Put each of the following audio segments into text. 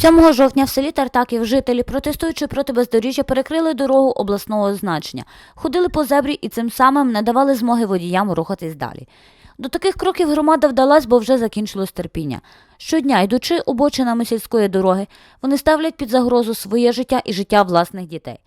7 жовтня в селі Тартаків жителі, протестуючи проти бездоріжжя, перекрили дорогу обласного значення, ходили по зебрі і цим самим не давали змоги водіям рухатись далі. До таких кроків громада вдалась, бо вже закінчилось терпіння. Щодня, йдучи обочинами сільської дороги, вони ставлять під загрозу своє життя і життя власних дітей.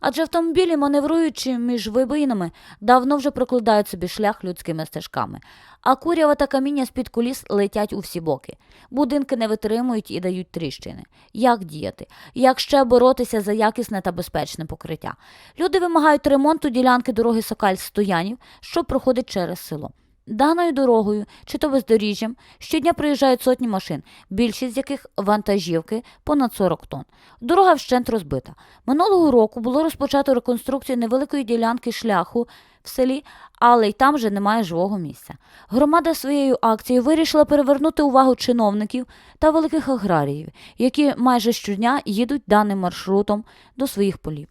Адже автомобілі, маневруючи між вибоїнами, давно вже прокладають собі шлях людськими стежками, а курява та каміння з-під коліс летять у всі боки. Будинки не витримують і дають тріщини. Як діяти? Як ще боротися за якісне та безпечне покриття? Люди вимагають ремонту ділянки дороги Сокаль-Стоянів, що проходить через село. Даною дорогою чи то бездоріжжям щодня приїжджають сотні машин, більшість з яких вантажівки понад 40 тонн. Дорога вщент розбита. Минулого року було розпочато реконструкцію невеликої ділянки шляху в селі, але й там вже немає живого місця. Громада своєю акцією вирішила перевернути увагу чиновників та великих аграріїв, які майже щодня їдуть даним маршрутом до своїх полів.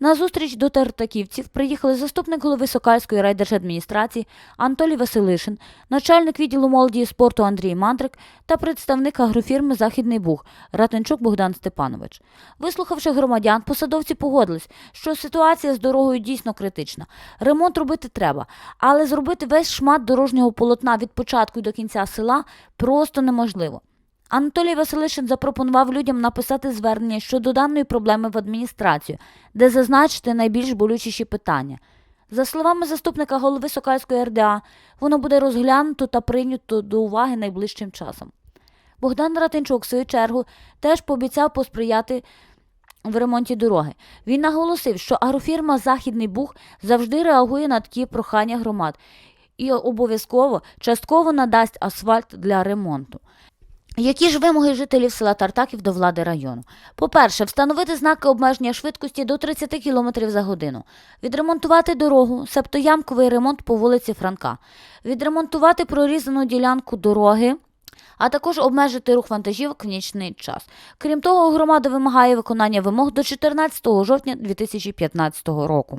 На зустріч до тартаківців приїхали заступник голови Сокальської райдержадміністрації Анатолій Василишин, начальник відділу молоді і спорту Андрій Мандрик та представник агрофірми Західний Буг Ратенчук Богдан Степанович. Вислухавши громадян, посадовці погодились, що ситуація з дорогою дійсно критична. Ремонт робити треба, але зробити весь шмат дорожнього полотна від початку до кінця села просто неможливо. Анатолій Василишин запропонував людям написати звернення щодо даної проблеми в адміністрацію, де зазначити найбільш болючіші питання. За словами заступника голови Сокальської РДА, воно буде розглянуто та прийнято до уваги найближчим часом. Богдан Ратинчук, в свою чергу, теж пообіцяв посприяти в ремонті дороги. Він наголосив, що агрофірма Західний Буг завжди реагує на такі прохання громад і обов'язково частково надасть асфальт для ремонту. Які ж вимоги жителів села Тартаків до влади району? По-перше, встановити знаки обмеження швидкості до 30 км за годину, відремонтувати дорогу, септоямковий ремонт по вулиці Франка, відремонтувати прорізану ділянку дороги, а також обмежити рух вантажівок в нічний час. Крім того, громада вимагає виконання вимог до 14 жовтня 2015 року.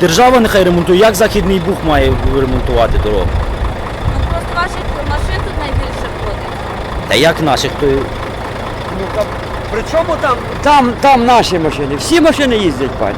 Держава нехай ремонтує. Як Західний Буг має ремонтувати дорогу? Ну просто ваших машин тут найбільше ходить. Та як наших? То... Ну там, при чому там? Там, там наші машини. Всі машини їздять, пані.